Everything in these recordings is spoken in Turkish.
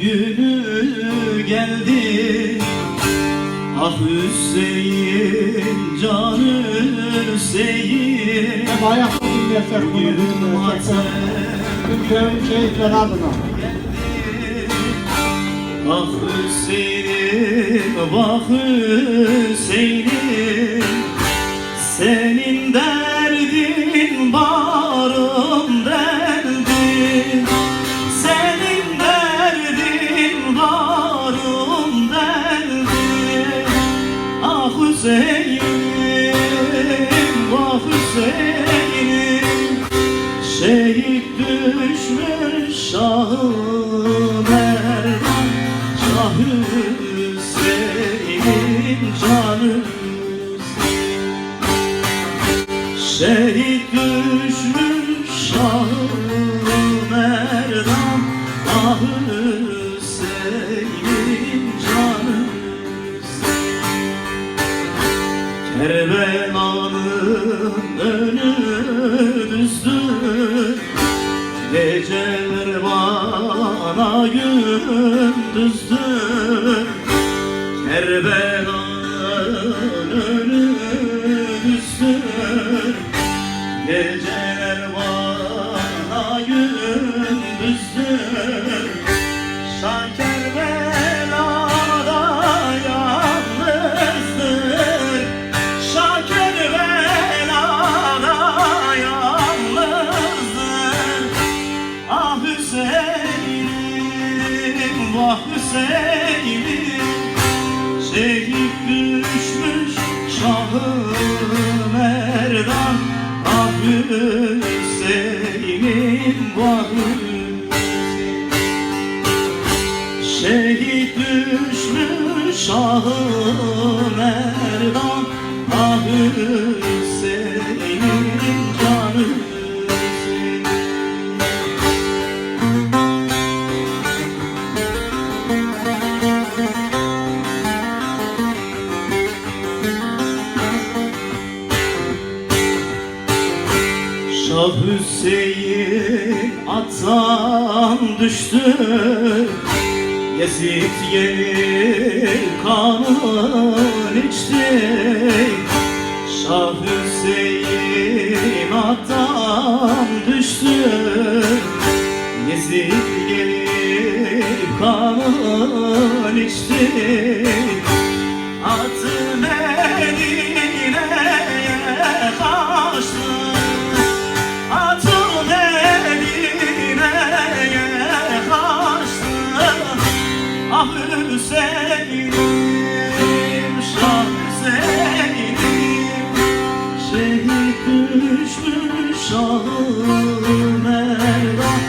günü geldi Ah Hüseyin canı Hüseyin Bayağı dinlesek bunu dinlesek. Tüm köyün şehitleri adına. Ah Hüseyin'im, vah Hüseyin'im Şehit düşmüş şahım Erdoğan Şah Hüseyin'im canım Şehit düşmüş şahım Erdoğan Ah Hüseyin'im canım Kerbela'nın önümüzdü bana gündüzdü Kerbela'nın önümüzdü Geceler bana gündüzdü Şehit düşmüş şahım Erdan Ah Hüseyin'im, Hüseyin'im Şehit düşmüş şahım Erdan Ah Hüseyin'im Şah Hüseyin attan düştü. Yezid gelir kanın içti. Şah Hüseyin attan düştü. Yezid gelir kanın içti. Atı düşmüş Şahım Erdoğan.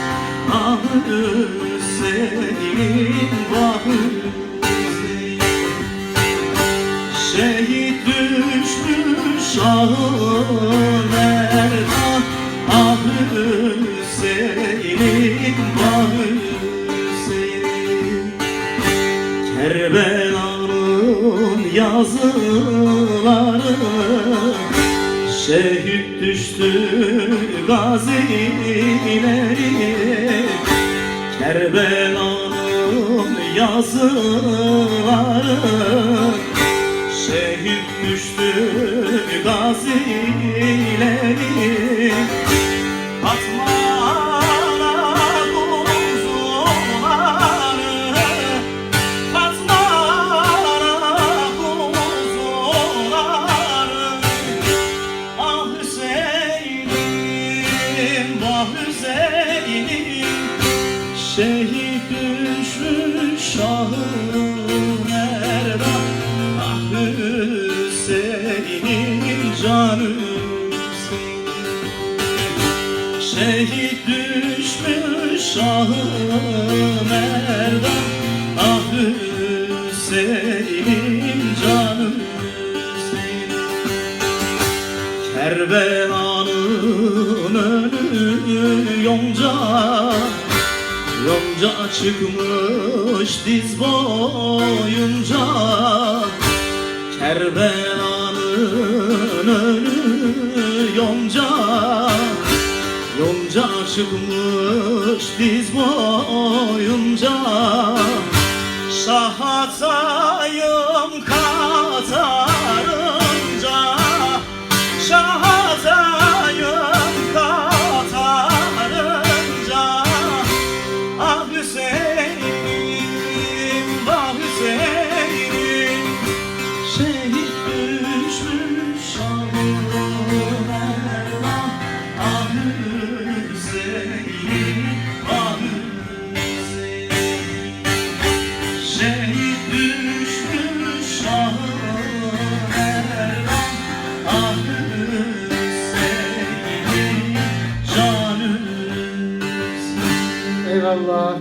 Ah Hüseyin'im, vah Hüseyin Şehit düşmüş Şahım Erdoğan. Ah Hüseyin'im, vah Hüseyin Kerbela'nın yazıları Şehit düştü gazileri. Kerbela'nın yazıları. Şehit düştü gazileri düşmüş şahım Erdoğan Ah Hüseyin'im canım Hüseyin Şehit düşmüş şahım Erdoğan Ah Hüseyin'im canım Hüseyin Kerbela'nın önü yonca Yonca çıkmış diz boyunca Kerbela'nın önü yonca. Yonca çıkmış diz boyunca Şahatayım слава.